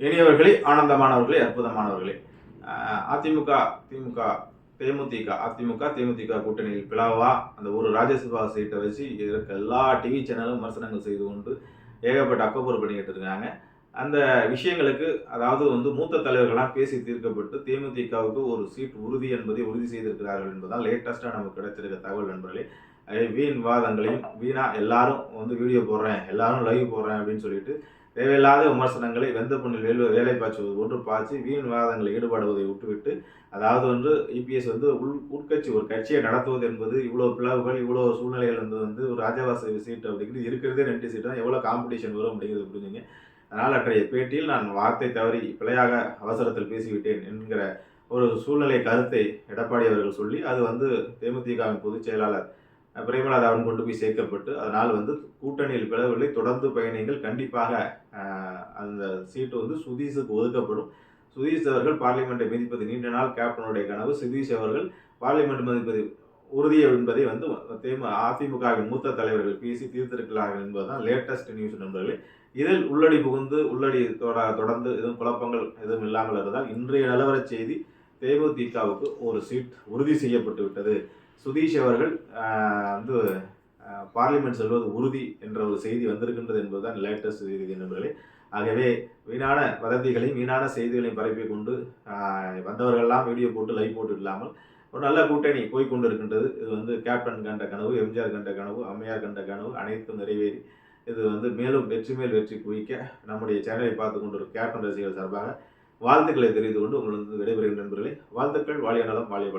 இனியவர்களே ஆனந்தமானவர்களே அற்புதமானவர்களே. அதிமுக திமுக தேமுதிக அதிமுக தேமுதிக கூட்டணியில் பிளவா? அந்த ஒரு ராஜ்யசபா சீட்டை வச்சு இருக்க எல்லா டிவி சேனலும் விமர்சனங்கள் செய்து கொண்டு ஏகப்பட்ட அக்கோபர் பண்ணிக்கிட்டு இருக்காங்க அந்த விஷயங்களுக்கு அதாவது வந்து மூத்த தலைவர்களாக பேசி தீர்க்கப்பட்டு தேமுதிகவுக்கு ஒரு சீட் உறுதி என்பதை உறுதி செய்திருக்கிறார்கள் என்பதால் லேட்டஸ்ட்டாக நமக்கு கிடைச்சிருக்க தகவல் நண்பர்களே. வீண் வாதங்களையும் வீணா எல்லாரும் வந்து வீடியோ போடுறேன் எல்லாரும் லைவ் போடுறேன் அப்படின்னு சொல்லிட்டு தேவையில்லாத விமர்சனங்களை வெந்த பொண்ணில் வேலை வேலை பாய்ச்சுவது ஒன்று பாய்ச்சி வீண் விவாதங்களில் ஈடுபடுவதை விட்டுவிட்டு அதாவது வந்து இபிஎஸ் வந்து உள் உட்கட்சி ஒரு கட்சியை நடத்துவது என்பது இவ்வளோ பிளவுகள் இவ்வளோ சூழ்நிலைகள் வந்து வந்து ஒரு ராஜவாச சீட் அப்படிங்கிறது இருக்கிறதே ரெண்டு சீட்டு தான். எவ்வளோ காம்படிஷன் வரும் அப்படிங்கிறது புரிஞ்சுங்க. அதனால் அன்றைய பேட்டியில் நான் வார்த்தை தவறி பிழையாக அவசரத்தில் பேசிவிட்டேன் என்கிற ஒரு சூழ்நிலை கருத்தை எடப்பாடி அவர்கள் சொல்லி அது வந்து தேமுதிகவின் பொதுச் செயலாளர் பிரேமலாதாவின் கொண்டு போய் சேர்க்கப்பட்டு அதனால் வந்து கூட்டணியில் பிளவில்லை தொடர்ந்து பயணிகள் கண்டிப்பாக அந்த சீட்டு வந்து சுதீஷுக்கு ஒதுக்கப்படும். சுதீஷ் அவர்கள் பார்லிமெண்ட்டை மதிப்பது நீண்ட நாள் கேப்டனுடைய கனவு. சுதீஷ் அவர்கள் பார்லிமெண்ட் மதிப்பது உறுதி என்பதை வந்து தேமு அதிமுகவின் மூத்த தலைவர்கள் பேசி தீர்த்திருக்கிறார்கள் என்பதுதான் லேட்டஸ்ட் நியூஸ் நண்பர்களே. இதில் உள்ளடி புகுந்து உள்ளடி தொட தொடர்ந்து எதுவும் குழப்பங்கள் எதுவும் இல்லாமல் இருந்தால் இன்றைய நிலவர செய்தி தேமுதிகவுக்கு ஒரு சீட் உறுதி செய்யப்பட்டு விட்டது சுதீஷ் அவர்கள் வந்து பார்லிமெண்ட் செல்வது உறுதி என்ற ஒரு செய்தி வந்திருக்கின்றது என்பதுதான் லேட்டஸ்ட் செய்தி நண்பர்களே. ஆகவே வீணான வதந்திகளையும் வீணான செய்திகளையும் பரப்பி கொண்டு வந்தவர்கள்லாம் வீடியோ போட்டு லைவ் போட்டு இல்லாமல் ஒரு நல்ல கூட்டணி போய்கொண்டு இருக்கின்றது இது வந்து கேப்டன் கண்ட கனவு எம்ஜிஆர் கண்ட கனவு அம்மையார் கண்ட கனவு அனைத்தும் நிறைவேறி இது வந்து மேலும் வெற்றி மேல் வெற்றி குவிக்க நம்முடைய சேனலை பார்த்து கொண்டிருக்கும் கேப்டன் ரசிகர்கள் சார்பாக வாழ்த்துக்களை தெரிந்து கொண்டு உங்களுக்கு விடைபெறுகின்ற நண்பர்களே. வாழ்த்துக்கள் வாழிய நலம் வாழிய